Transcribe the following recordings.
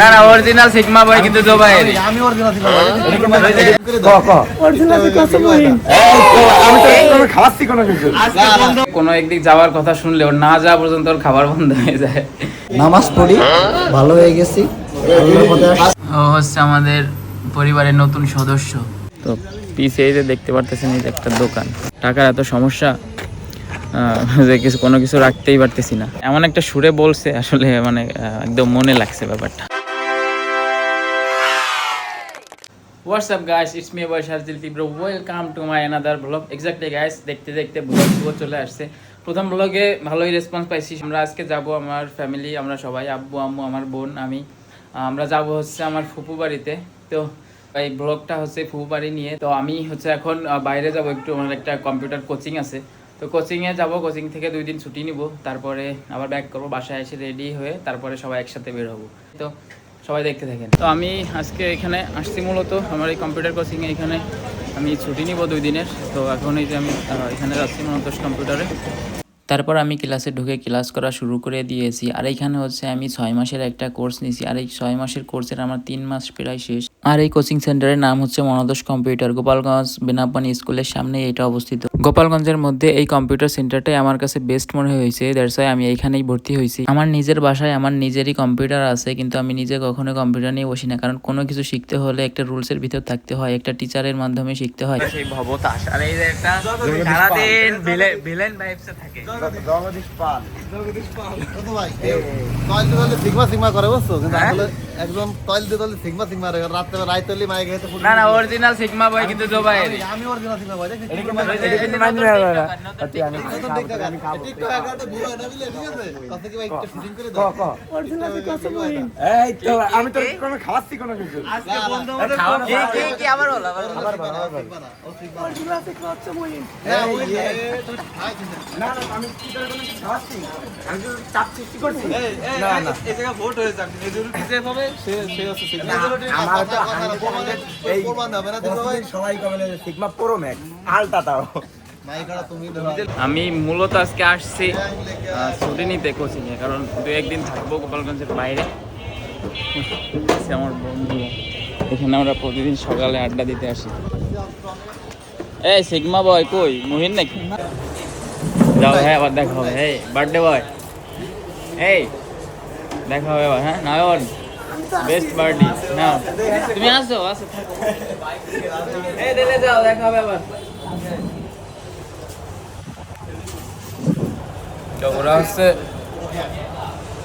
না না original sigma বয় কিন্তু দুবাই আমি অরিজিনাল ছিল আমি তো কোনো খাওয়াচ্ছি কোনো কিছু। কোনো একদিক যাওয়ার কথা শুনলে ওর না যাওয়া পর্যন্ত ওর খাবার বন্ধ হয়ে যায়। নামাজ পড়ি ভালো হয়ে গেছি। ও হচ্ছে আমাদের পরিবারের নতুন সদস্য। তো পিছে যে দেখতে পারতেছেন এই একটা দোকান। টাকার এত সমস্যা আহ, যে কিছু কোনো কিছু রাখতেই পারতেছি না। এমন একটা সুরে বলছে আসলে মানে একদম মনে লাগছে ব্যাপারটা। What's up guys it's me boy Sharjil Tibro welcome to my another vlog exactly guys দেখতে দেখতে ব্লগ চলে আসছে। প্রথম ব্লগে ভালোই রেসপন্স পাইছি। আমরা আজকে যাব আমার ফ্যামিলি আমরা সবাই, আব্বু, আম্মু, আমার বোন, আমি। আমরা যাব হচ্ছে আমার ফুপু বাড়িতে। তো এই ব্লগটা হচ্ছে ফুপু বাড়ি নিয়ে। তো আমি হচ্ছে এখন বাইরে যাব একটু। আমার একটা কম্পিউটার কোচিং আছে। তো কোচিংয়ে যাব। কোচিং থেকে দুই দিন ছুটি নিব। তারপরে আবার ব্যাক করব। বাসায় এসে রেডি হয়ে তারপরে সবাই একসাথে বের হব। তো সবাই দেখতে থাকেন। তো আমি আজকে এখানে আসছি মূলত। আমার এই কম্পিউটার কোচিংয়ে এখানে আমি ছুটি নিব দুই দিনের। তো এখন এই যে আমি এখানে যাচ্ছি মূলত কম্পিউটারে তারপর আমি ক্লাসে ঢুকে ক্লাস করা শুরু করে দিয়েছি। আর এইখানে হচ্ছে আমি ছয় মাসের একটা কোর্স নিয়েছি আর এই ছয় মাসের কোর্সের আমার তিন মাস প্রায় শেষ। আর এই কোচিং সেন্টারের নাম হচ্ছে মনোদোষ কম্পিউটার গোপালগঞ্জ, বেনাপানি স্কুলের সামনে এটা অবস্থিত। গোপালগঞ্জের মধ্যে এই কম্পিউটার সেন্টারটাই আমার কাছে বেস্ট মনে হয়েছে দ্যাটস ওয়াই আমি এইখানেই ভর্তি হয়েছি। আমার নিজের বাসায় আমার নিজেরই কম্পিউটার আছে কিন্তু আমি নিজে কখনো কম্পিউটার নিয়ে বসি না কারণ কোনো কিছু শিখতে হলে একটা রুলসের ভিতর থাকতে হয় একটা টিচারের মাধ্যমে শিখতে হয়। সেই ভবতাস আর এই যে একটা সারাদিন ভিলেন ভাইবসে থাকে। জগদীশ পাল। কত ভাই? দিয়ে সিগমা সিগমা করে বুঝছ? কিন্তু হ্যাঁ? আসলে একজন তৈল দিয়ে সিগমা সিগমা করে রাত্রে রাইত তৈলি মাইক গাইতে না না অরিজিনাল সিগমা বয় কিন্তু দুবাই আমি অরিজিনাল সিগমা ভাই দেখি এই তো আমি তো কোনো খাওয়াচ্ছি কোনো কিছু। আবার বলো আবার না না আমি কি করে কোনো খাওয়াচ্ছি। আমি তো চাপ সৃষ্টি করছি। না না। আমার তো এই সবাই কবে সিগমা প্রো ম্যাক্স আলটা তাও আমি মূলত আজকে আসছি ছুটি নিতে কোচিংয়ে, কারণ দু একদিন থাকব গোপালগঞ্জের বাইরে। আমার বন্ধু। এখানে আমরা প্রতিদিন সকালে আড্ডা দিতে আসি। এই সিগমা বয় কই? মহিন নাকি? যাও হ্যাঁ আবার দেখা হবে। এই বার্থডে বয় এই, দেখা হবে আবার হ্যাঁ নয়ন বেস্ট বার্থডে না তুমি আসো আসো, থাকো। এই, দিলে যাও, দেখা হবে আবার। তো ওরা হচ্ছে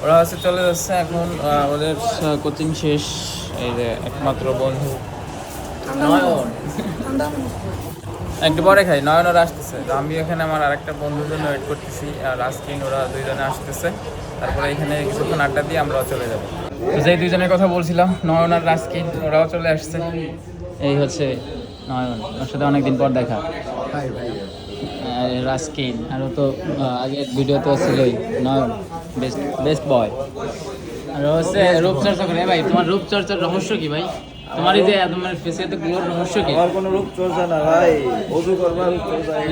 ওরা হচ্ছে চলে যাচ্ছে এখন ওদের কোচিং শেষ এই যে একমাত্র বন্ধু। নয়ন একটু পরে খাই নয়ন ওরা আসতেছে। তো আমি এখানে আমার আরেকটা বন্ধুর জন্য ওয়েট করতেছি আর রাস্কিন ওরা দুইজনে আসতেছে। তারপরে এখানে কিছুক্ষণ আড্ডা দিয়ে আমরাও চলে যাব। তো যেই দুইজনের কথা বলছিলাম নয়ন আর রাস্কিন ওরাও চলে আসছে। এই হচ্ছে নয়ন ওর সাথে অনেকদিন পর দেখা। আর রাস্কিন আরও তো আহ, ভিডিও তো ছিলই নয়ন বেস্ট বেস্ট বয় আর হচ্ছে রূপচর্চা করে। ভাই তোমার রূপচর্চার রহস্য কি ভাই? তোমার এই যে তোমার ফেসে এত গ্লোর রহস্য কি? আমার কোনো রূপ চলছে না ভাই। অজু করবার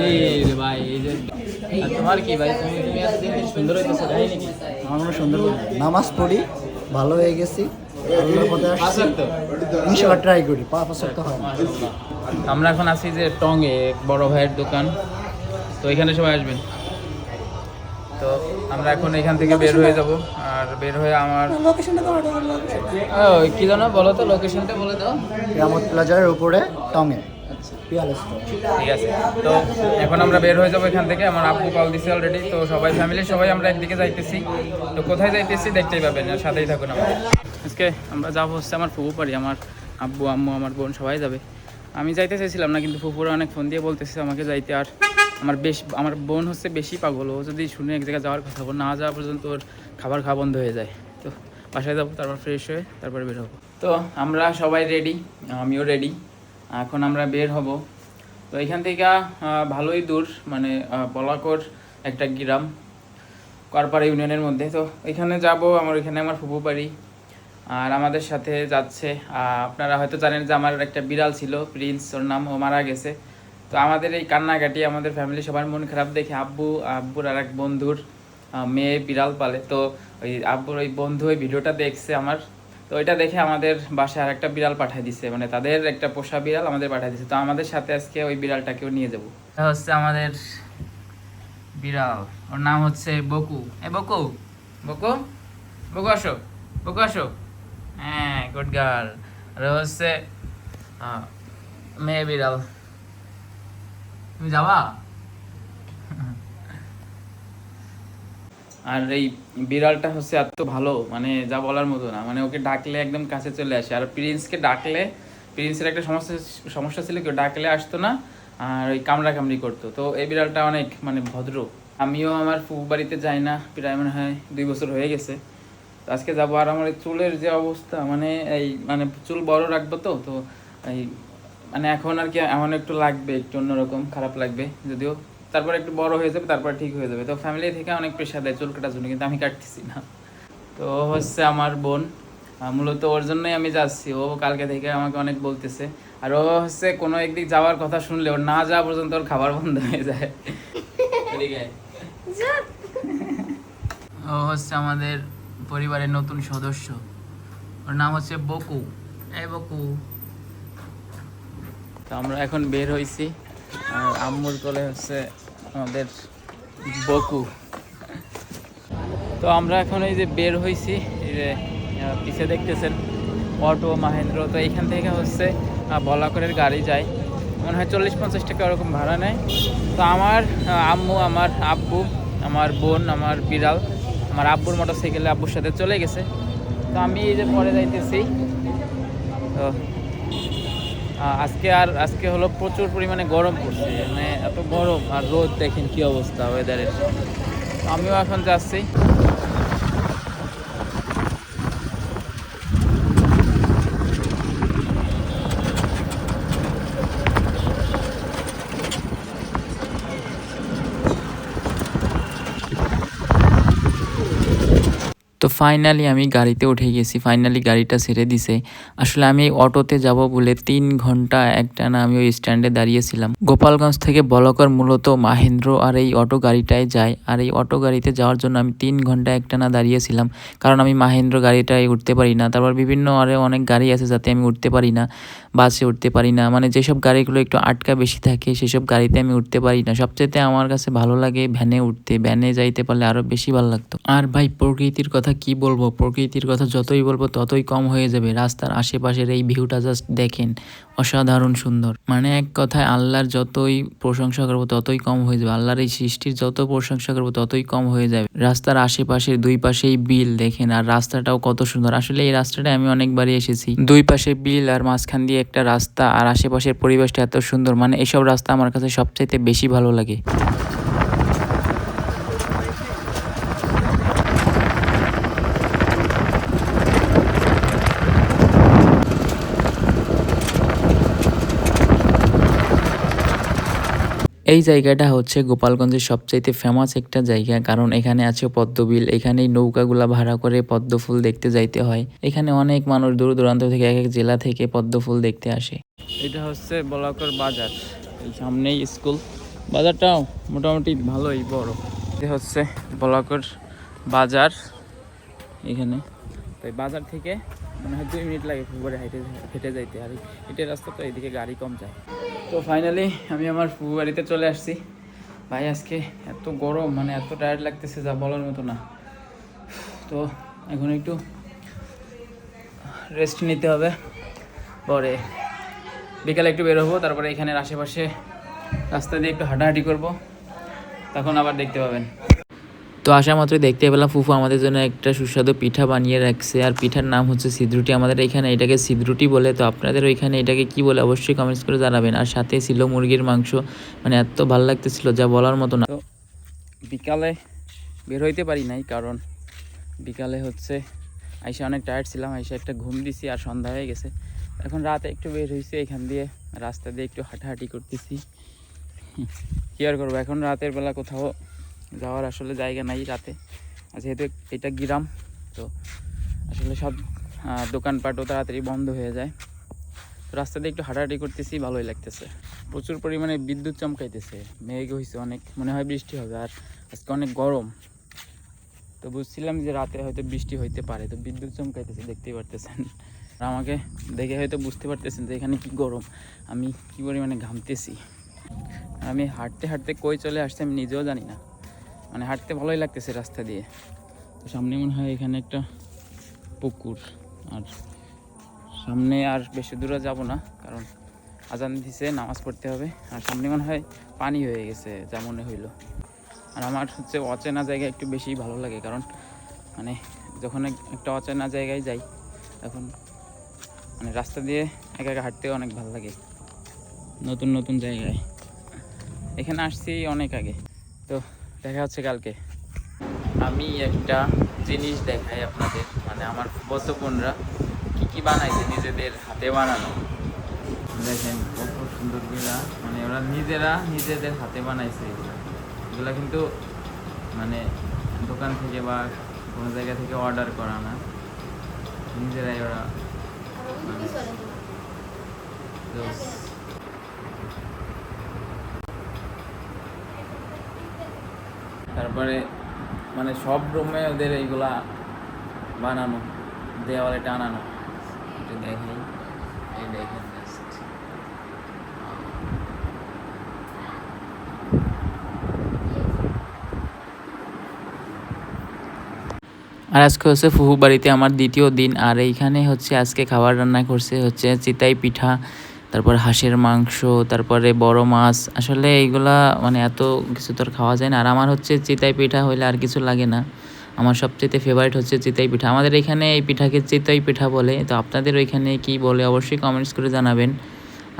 এই ভাই এই যে আর তোমার কি ভাই? তুমি তুমি এতদিন সুন্দর হইতেছো তাই নাকি আমার হয় সুন্দর নামাজ পড়ি ভালো হয়ে গেছি। ট্রাই করি পাঁচ হয় আমরা এখন আছি যে টঙ্গে এক বড় ভাইয়ের দোকান। তো এখানে সবাই আসবেন। তো আমরা এখন এখান থেকে বের হয়ে যাব আর বের হয়ে আমার কি জানো? বলো তো লোকেশনটা বলে দাও। প্লাজার উপরে টঙে। আচ্ছা ঠিক আছে। তো এখন আমরা বের হয়ে যাব এখান থেকে। আমার আব্বু কল দিছে অলরেডি তো সবাই ফ্যামিলি সবাই আমরা একদিকে যাইতেছি। তো কোথায় যাইতেছি দেখতেই পাবেন আর সাথেই থাকুন আমার আজকে আমরা যাব হচ্ছে আমার ফুপু পারি আমার আব্বু আম্মু আমার বোন সবাই যাবে। আমি যাইতে চাইছিলাম না কিন্তু ফুপুরা অনেক ফোন দিয়ে বলতেছে আমাকে যাইতে আর আমার বেশ আমার বোন হচ্ছে বেশি পাগল, ও যদি শুনে এক জায়গায় যাওয়ার কথা না যাওয়া পর্যন্ত ওর খাবার খাওয়া বন্ধ হয়ে যায়। তো বাসায় যাব, তারপর ফ্রেশ হয়ে তারপরে বের হব। তো আমরা সবাই রেডি আমিও রেডি এখন আমরা বের হব। তো এখান থেকে ভালোই দূর মানে বলাকর একটা গ্রাম, করপাড়া ইউনিয়নের মধ্যে। তো এখানে যাব, আমার এখানে আমার ফুপু বাড়ি, আর আমাদের সাথে যাচ্ছে আপনারা হয়তো জানেন যে আমার একটা বিড়াল ছিল, প্রিন্স, ওর নাম ও মারা গেছে। তো আমাদের এই কান্নাকাটি, আমাদের ফ্যামিলি সবার মন খারাপ দেখে আব্বু, আব্বুর আর এক বন্ধুর মেয়ে বিড়াল পালে। তো ওই আব্বুর ওই বন্ধু ওই ভিডিওটা দেখছে আমার। তো ওইটা দেখে আমাদের বাসায় আর একটা বিড়াল পাঠিয়ে দিছে। মানে তাদের একটা পোষা বিড়াল আমাদের পাঠিয়ে দিছে। তো আমাদের সাথে আজকে ওই বিড়ালটাকেও নিয়ে যাব। হচ্ছে আমাদের বিড়াল। ওর নাম হচ্ছে বকু। এ, বকু! বকু? বকু, আসো। বকু, আসো। হ্যাঁ গুড গার্ল আর হচ্ছে মেয়ে বিড়াল। তুমি যাবা? আর এই বিড়ালটা হচ্ছে এত ভালো মানে যা বলার মতো না। মানে ওকে ডাকলে একদম কাছে চলে আসে। আর প্রিন্সকে ডাকলে, প্রিন্সের একটা সমস্যা সমস্যা ছিল কেউ ডাকলে আসতো না, আর ওই কামড়া কামড়ি করতো। তো এই বিড়ালটা অনেক মানে ভদ্র। আমিও আমার ফুফু বাড়িতে যাই না, প্রায় মনে হয় দুই বছর হয়ে গেছে। তো আজকে যাব। আর আমার চুলের যে অবস্থা মানে এই মানে চুল বড় রাখব তো তো এই মানে এখন আর কি এমন একটু লাগবে, একটু অন্যরকম খারাপ লাগবে যদিও। তারপর একটু বড় হয়ে যাবে, তারপর ঠিক হয়ে যাবে। তো ফ্যামিলি থেকে অনেক প্রেশার দেয় চুল কাটার জন্য, কিন্তু আমি কাটতেছি না। তো হচ্ছে আমার বোন মূলত ওর জন্যই আমি যাচ্ছি। ও কালকে থেকে আমাকে অনেক বলতেছে। আর ও হচ্ছে কোনো একদিক যাওয়ার কথা শুনলে ওর না যাওয়া পর্যন্ত ওর খাবার বন্ধ হয়ে যায়। ও হচ্ছে আমাদের পরিবারের নতুন সদস্য। ওর নাম হচ্ছে বকু। এই বকু। তো আমরা এখন বের হয়েছি আর আম্মুর কোলে হচ্ছে আমাদের বকু। তো আমরা এখন এই যে বের হয়েছি এই যে পিছে দেখতেছেন অটো, মাহেন্দ্র। তো এইখান থেকে হচ্ছে বলাকরের গাড়ি যায়। মনে হয় চল্লিশ পঞ্চাশ টাকা ওরকম ভাড়া নেয়। তো আমার আম্মু, আমার আব্বু, আমার বোন, আমার বিড়াল, আমার আব্বুর মোটর সাইকেলে আব্বুর সাথে চলে গেছে। তো আমি এই যে পরে যাইতেছি। তো আজকে আর আজকে হলো প্রচুর পরিমাণে গরম পড়ছে মানে এত গরম আর রোদ, দেখেন কি অবস্থা ওয়েদারের আমিও এখন যাচ্ছি। ফাইনালি আমি গাড়িতে উঠে গেছি ফাইনালি গাড়িটা ছেড়ে দিছে। আসলে আমি অটোতে যাব বলে তিন ঘণ্টা একটা না আমি ওই স্ট্যান্ডে দাঁড়িয়েছিলাম। গোপালগঞ্জ থেকে বলকর মূলত মাহেন্দ্র আর এই অটো গাড়িটায় যায়। আর এই অটো গাড়িতে যাওয়ার জন্য আমি তিন ঘণ্টা একটা না দাঁড়িয়েছিলাম। কারণ আমি মাহেন্দ্র গাড়িটায় উঠতে পারি না। তারপর বিভিন্ন আরে অনেক গাড়ি আছে যাতে আমি উঠতে পারি না। বাসে উঠতে পারি না। মানে যেসব গাড়িগুলো একটু আটকা বেশি থাকে, সেসব গাড়িতে আমি উঠতে পারি না। সবচেয়ে আমার কাছে ভালো লাগে ভ্যানে উঠতে। ভ্যানে যাইতে পারলে আরও বেশি ভালো লাগতো। আর ভাই, প্রকৃতির কথা কি বলব? প্রকৃতির কথা যতই বলব, ততই কম হয়ে যাবে। রাস্তার আশেপাশের এই ভিউটা জাস্ট দেখেন, অসাধারণ সুন্দর। মানে এক কথায় আল্লাহর যতই প্রশংসা করব, ততই কম হয়ে যাবে। আল্লাহর এই সৃষ্টির যত প্রশংসা করব, ততই কম হয়ে যাবে। রাস্তার আশেপাশে দুই পাশেই বিল দেখেন, আর রাস্তাটাও কত সুন্দর। আসলে এই রাস্তাটা আমি অনেকবারই এসেছি। দুই পাশে বিল আর মাঝখান দিয়ে একটা রাস্তা আর আশেপাশের পরিবেশটা এত সুন্দর। মানে এসব রাস্তা আমার কাছে সবচাইতে বেশি ভালো লাগে। এই জায়গাটা হচ্ছে গোপালগঞ্জের সবচাইতে ফেমাস একটা জায়গা, কারণ এখানে আছে পদ্মবিল, এখানেই নৌকাগুলা ভাড়া করে পদ্ম ফুল দেখতে যাইতে হয়। এখানে অনেক মানুষ দূর দূরান্ত থেকে এক এক জেলা থেকে পদ্ম ফুল দেখতে আসে। এটা হচ্ছে বলাকর বাজার, এই সামনেই স্কুল। বাজারটাও মোটামুটি ভালোই, বড়। এটা হচ্ছে বলাকর বাজার, এখানে। তো এই বাজার থেকে মনে দুই মিনিট লাগে ফুটবলে হেঁটে হেঁটে যাইতে। আর এটার রাস্তা তো এইদিকে গাড়ি কম যায়। তো ফাইনালি আমি আমার ফুফু বাড়িতে চলে আসছি। ভাই, আজকে এত গরম মানে এত টায়ার্ড লাগতেছে যা বলার মতো না। তো এখন একটু রেস্ট নিতে হবে। পরে বিকালে একটু বের হব, তারপরে এখানের আশেপাশে রাস্তা দিয়ে একটু হাঁটাহাঁটি করব। তখন আবার দেখতে পাবেন। তো আসা মাত্র দেখতে পেলাম ফুফু আমাদের জন্য একটা সুস্বাদু পিঠা বানিয়ে রাখছে। আর পিঠার নাম হচ্ছে সিদ্রুটি। আমাদের এখানে এটাকে সিদ্রুটি বলে। তো আপনাদের ওইখানে এটাকে কি বলে অবশ্যই কমেন্টস করে জানাবেন। আর সাথে ছিল মুরগির মাংস। মানে এত ভালো লাগতেছিল যা বলার মতো না। বিকালে বের হইতে পারি নাই কারণ বিকালে হচ্ছে আইসা অনেক টায়ার্ড ছিলাম। আইসা একটা ঘুম দিছি আর সন্ধ্যা হয়ে গেছে। এখন রাতে একটু বের হয়েছে এখান দিয়ে রাস্তা দিয়ে একটু হাঁটাহাঁটি করতেছি। কি আর করব? এখন রাতের বেলা কোথাও যাওয়ার আসলে জায়গা নাই রাতে। যেহেতু এটা গ্রাম, তো আসলে সব দোকানপাটও তাড়াতাড়ি বন্ধ হয়ে যায়। তো রাস্তা দিয়ে একটু হাঁটাহাঁটি করতেছি, ভালোই লাগতেছে। প্রচুর পরিমাণে বিদ্যুৎ চমকাইতেছে, মেঘ হয়েছে অনেক, মনে হয় বৃষ্টি হবে, আর আজকে অনেক গরম। তো বুঝছিলাম যে রাতে হয়তো বৃষ্টি হইতে পারে, তো বিদ্যুৎ চমকাইতেছে, দেখতেই পারতেছেন। আর আমাকে দেখে হয়তো বুঝতে পারতেছেন যে এখানে কি গরম, আমি কি পরিমাণে ঘামতেছি। আমি হাঁটতে হাঁটতে কই চলে আসছে আমি নিজেও জানি না। মানে হাঁটতে ভালোই লাগতেছে রাস্তা দিয়ে। তো সামনে মনে হয় এখানে একটা পুকুর। আর সামনে আর বেশি দূরে যাব না, কারণ আজান দিছে, নামাজ পড়তে হবে। আর সামনে মনে হয় পানি হয়ে গেছে, যা মনে হইল। আর আমার হচ্ছে অচেনা জায়গায় একটু বেশি ভালো লাগে, কারণ মানে যখন এক- একটা অচেনা জায়গায় যাই, তখন মানে রাস্তা দিয়ে একা একা হাঁটতেও অনেক ভালো লাগে। নতুন নতুন জায়গায়। এখানে আসছি অনেক আগে। তো দেখা হচ্ছে কালকে। আমি একটা জিনিস দেখাই আপনাদের মানে আমার বত বোনরা কী কী বানাইছে নিজেদের হাতে বানানো। দেখেন, কত সুন্দরগুলা মানে ওরা নিজেরা নিজেদের হাতে বানাইছে এগুলো। এগুলো কিন্তু মানে দোকান থেকে বা কোনো জায়গা থেকে অর্ডার করা না। নিজেরাই ওরা বানাইছে। তো তারপরে মানে সব রুমে ওদের এইগুলা বানানো দেওয়ালে টানানো। এটা দেখাই এই দেখেন আর আজকে হচ্ছে ফুফু বাড়িতে আমার দ্বিতীয় দিন আর এইখানে হচ্ছে আজকে খাবার রান্না করছে হচ্ছে চিতাই পিঠা। তারপর হাঁসের মাংস, তারপরে বড় মাছ। আসলে এইগুলা মানে এত কিছু তো আর খাওয়া যায় না। আর আমার হচ্ছে চিতাই পিঠা হইলে আর কিছু লাগে না। আমার সবচেয়ে ফেভারিট হচ্ছে চিতাই পিঠা। আমাদের এখানে এই পিঠাকে চিতাই পিঠা বলে। তো আপনাদের ওইখানে কি বলে অবশ্যই কমেন্টস করে জানাবেন।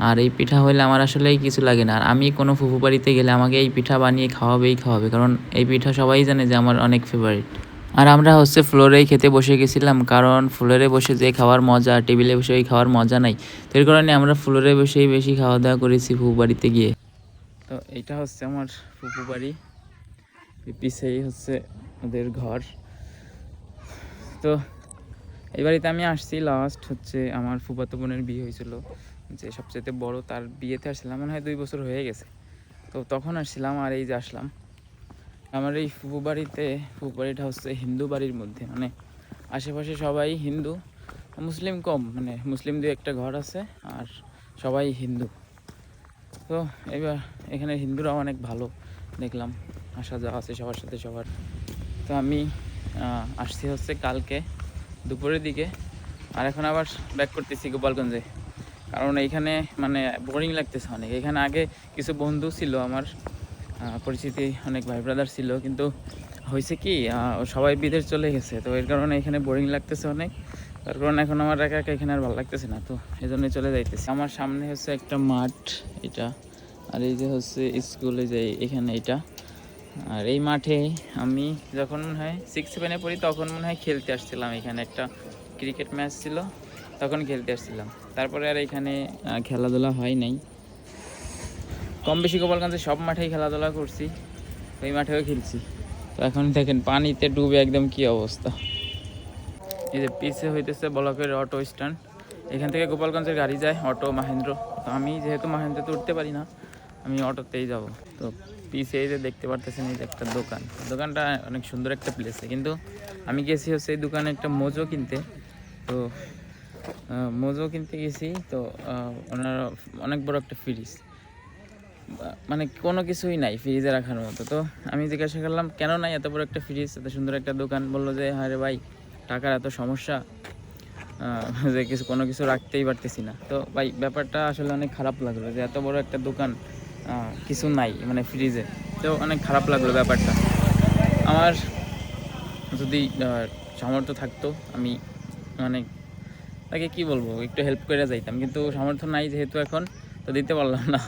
আর এই পিঠা হইলে আমার আসলেই কিছু লাগে না। আর আমি কোনো ফুফু বাড়িতে গেলে আমাকে এই পিঠা বানিয়ে খাওয়াবেই খাওয়াবে। কারণ এই পিঠা সবাই জানে যে আমার অনেক ফেভারিট আর আমরা হচ্ছে ফ্লোরেই খেতে বসে গেছিলাম, কারণ ফ্লোরে বসে যে খাওয়ার মজা, টেবিলে বসে ওই খাওয়ার মজা নাই। তো এর কারণে আমরা ফ্লোরে বসেই বেশি খাওয়া দাওয়া করেছি ফুফু বাড়িতে গিয়ে। তো এটা হচ্ছে আমার ফুফু বাড়ি। পিছেই হচ্ছে ওদের ঘর। তো এই বাড়িতে আমি আসছি লাস্ট হচ্ছে আমার ফুপাতো বোনের বিয়ে হয়েছিল। যে সবচেয়ে বড় তার বিয়েতে আসছিলাম, মনে হয় দুই বছর হয়ে গেছে। তো তখন আসছিলাম আর এই যে আসলাম। আমার এই ফুফু বাড়িতে, ফুফু বাড়িটা হচ্ছে হিন্দু বাড়ির মধ্যে মানে আশেপাশে সবাই হিন্দু, মুসলিম কম মানে মুসলিম দিয়ে একটা ঘর আছে আর সবাই হিন্দু। তো এবার এখানে হিন্দুরাও অনেক ভালো, দেখলাম, আসা যাওয়া আছে সবার সাথে সবার। তো আমি আসছি হচ্ছে কালকে দুপুরের দিকে, আর এখন আবার ব্যাক করতেছি গোপালগঞ্জে। কারণ এইখানে মানে বোরিং লাগতেছে অনেক। এখানে আগে কিছু বন্ধু ছিল আমার পরিচিতি অনেক ভাই ব্রাদার ছিল, কিন্তু হয়েছে কি সবাই বিদেশ চলে গেছে, তো এর কারণে এখানে বোরিং লাগতেছে অনেক। তার কারণে এখন আমার একা একা এখানে আর ভালো লাগতেছে না, তো এই জন্যই চলে যাইতেছে। আমার সামনে হচ্ছে একটা মাঠ, এটা, আর এই যে হচ্ছে স্কুলে যে এখানে এটা। আর এই মাঠে আমি যখন মনে হয় সিক্স সেভেনে পড়ি, তখন মনে হয় খেলতে আসছিলাম, এখানে একটা ক্রিকেট ম্যাচ ছিল, তখন খেলতে আসছিলাম। তারপরে আর এখানে খেলাধুলা হয় নাই। কম বেশি গোপালগঞ্জে সব মাঠেই খেলাধুলা করছি, ওই মাঠেও খেলছি। তো এখন দেখেন পানিতে ডুবে একদম কি অবস্থা। এই যে পিছে হইতেছে ব্লকের অটো স্ট্যান্ড। এখান থেকে গোপালগঞ্জের গাড়ি যায় অটো মাহেন্দ্র। তো আমি যেহেতু মাহেন্দ্রতে উঠতে পারি না, আমি অটোতেই যাব। তো পিছে এই যে দেখতে পারতেছেন এই যে একটা দোকান। দোকানটা অনেক সুন্দর একটা প্লেসে কিন্তু আমি গেছি হচ্ছে এই দোকানে একটা মোজো কিনতে। তো মোজো কিনতে গেছি। তো ওনার অনেক বড় একটা ফ্রিজ মানে কোনো কিছুই নাই ফ্রিজে রাখার মতো। তো আমি জিজ্ঞাসা করলাম, কেন নাই এত বড় একটা ফ্রিজ এত সুন্দর একটা দোকান? বলল যে হ্যাঁ রে ভাই, টাকার এত সমস্যা। যে কিছু, কোনো কিছু রাখতেই পারতেছি না। তো ভাই, ব্যাপারটা আসলে অনেক খারাপ লাগল যে, এত বড় একটা দোকান কিছু নাই মানে ফ্রিজে তো অনেক খারাপ লাগল ব্যাপারটা। আমার যদি সামর্থ্য থাকতো, আমি মানে তাকে কি বলব, একটু হেল্প করে যাইতাম। কিন্তু সামর্থ্য নাই যেহেতু এখন, তো দিতে পারলাম না।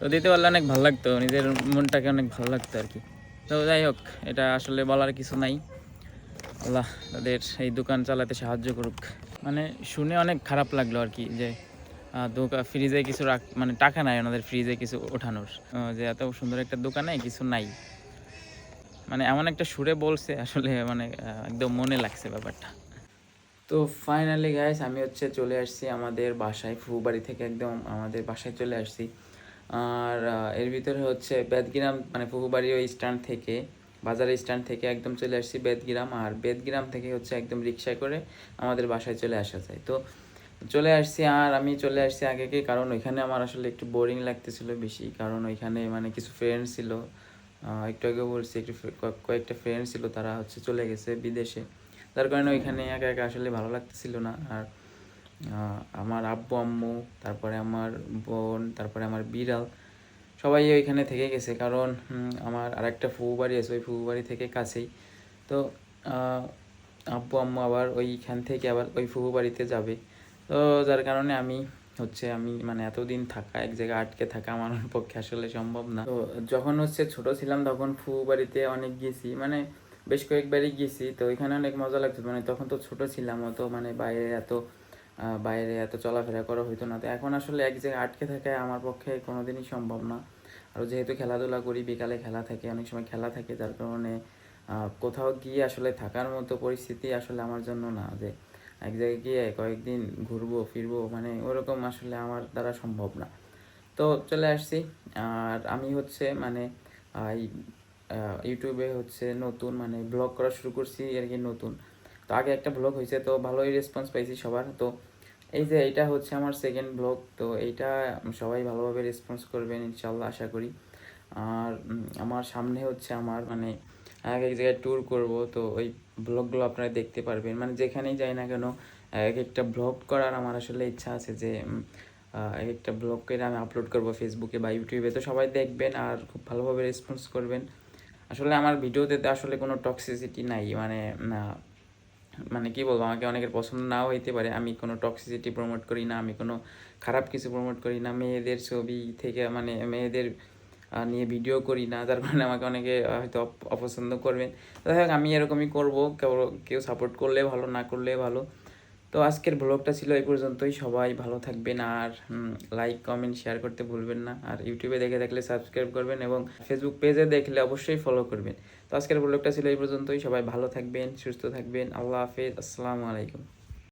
তো দিতে পারলে অনেক ভালো লাগতো, নিজের মনটাকে অনেক ভালো লাগতো আর কি। তো যাই হোক, এটা আসলে বলার কিছু নাই। আল্লাহ তাদের এই দোকান চালাতে সাহায্য করুক। মানে শুনে অনেক খারাপ লাগল আর কি যে দোকান ফ্রিজে কিছু রাখ মানে টাকা নাই ওনাদের ফ্রিজে কিছু ওঠানোর। যে এত সুন্দর একটা দোকানে কিছু নাই। মানে এমন একটা সুরে বলছে, আসলে মানে একদম মনে লাগছে ব্যাপারটা। তো ফাইনালি গাইস আমি হচ্ছে চলে আসছি আমাদের বাসায় ফুবাড়ি থেকে একদম আমাদের বাসায় চলে আসছি। আর এর ভিতরে হচ্ছে বেদগ্রাম মানে ফুফু বাড়ির ওই স্ট্যান্ড থেকে বাজার স্ট্যান্ড থেকে একদম চলে আসছি বেদগ্রাম আর বেদগ্রাম থেকে হচ্ছে একদম রিক্সায় করে আমাদের বাসায় চলে আসা যায়। তো চলে আসছি, আর আমি চলে আসছি আগে কি, কারণ ওইখানে আমার আসলে একটু বোরিং লাগতেছিল বেশি, কারণ ওইখানে মানে কিছু ফ্রেন্ড ছিল একটু আগে বলছি, একটু কয়েকটা ফ্রেন্ড ছিল, তারা হচ্ছে চলে গেছে বিদেশে। যার কারণে ওইখানে একা একা আসলে ভালো লাগতেছিল না, আর আমার আব্বু, আম্মু, তারপরে আমার বোন, তারপরে আমার বিড়াল, সবাই ওইখানে থেকে গেছে। কারণ আমার আরেকটা ফুবু বাড়ি আছে, ওই ফুবু বাড়ি থেকে কাছেই। তো আব্বু, আম্মু আবার ওইখান থেকে আবার ওই ফুবু বাড়িতে যাবে। তো যার কারণে আমি হচ্ছে, আমি মানে এতদিন থাকা, এক জায়গায় আটকে থাকা আমার পক্ষে আসলে সম্ভব না। তো যখন হচ্ছে ছোট ছিলাম, তখন ফুবু বাড়িতে অনেক গেছি। মানে বেশ কয়েকবারই গেছি। তো ওইখানে অনেক মজা লাগতো। মানে তখন তো ছোট ছিলাম অত মানে বাইরে এত বাইরে এত চলাফেরা করা হইতো না। তো এখন আসলে এক জায়গায় আটকে থাকা আমার পক্ষে কোনোদিনই সম্ভব না। আর যেহেতু খেলাধুলা করি, বিকালে খেলা থাকে, অনেক সময় খেলা থাকে, যার কারণে কোথাও গিয়ে আসলে থাকার মতো পরিস্থিতি আসলে আমার জন্য না যে এক জায়গায় গিয়ে কয়েকদিন ঘুরবো, ফিরবো মানে ওরকম আসলে আমার দ্বারা সম্ভব না। তো চলে আসছি। আর আমি হচ্ছে মানে ইউটিউবে হচ্ছে নতুন মানে ব্লগ করা শুরু করছি, আর কি নতুন। তো আগে একটা ব্লগ হয়েছে তো ভালোই রেসপন্স পাইছি সবার। তো এই যে এটা হচ্ছে আমার সেকেন্ড ব্লগ তো এইটা সবাই ভালোভাবে রেসপন্স করবেন ইনশাল্লাহ আশা করি। আর আমার সামনে হচ্ছে আমার মানে এক এক জায়গায় ট্যুর করব, তো ওই ব্লগগুলো আপনারা দেখতে পারবেন। মানে যেখানেই যাই না কেন, এক একটা ব্লগ করার আমার আসলে ইচ্ছা আছে যে এক একটা ব্লগ করে আমি আপলোড করব ফেসবুকে বা ইউটিউবে তো সবাই দেখবেন আর খুব ভালোভাবে রেসপন্স করবেন। আসলে আমার ভিডিওতে আসলে কোনো টক্সিসিটি নাই মানে মানে কি বলব, আমাকে অনেকের পছন্দ নাও হইতে পারে। আমি কোনো টক্সিসিটি প্রমোট করি না, আমি কোনো খারাপ কিছু প্রমোট করি না। মেয়েদের ছবি থেকে মানে মেয়েদের নিয়ে ভিডিও করি না, যার কারণে আমাকে অনেকে হয়তো অপ- অপছন্দ করবেন যাই হোক, আমি এরকমই করব। কেউ কেউ সাপোর্ট করলে ভালো, না করলে ভালো। তো আজকের ব্লগটা ছিল এই পর্যন্তই। সবাই ভালো থাকবেন আর লাইক কমেন্ট শেয়ার করতে ভুলবেন না। আর ইউটিউবে দেখে থাকলে সাবস্ক্রাইব করবেন এবং ফেসবুক পেজে দেখলে অবশ্যই ফলো করবেন। তো আজকের ব্লগটা ছিল এই পর্যন্তই। সবাই ভালো থাকবেন, সুস্থ থাকবেন। আল্লাহ হাফেজ। আসসালামু আলাইকুম।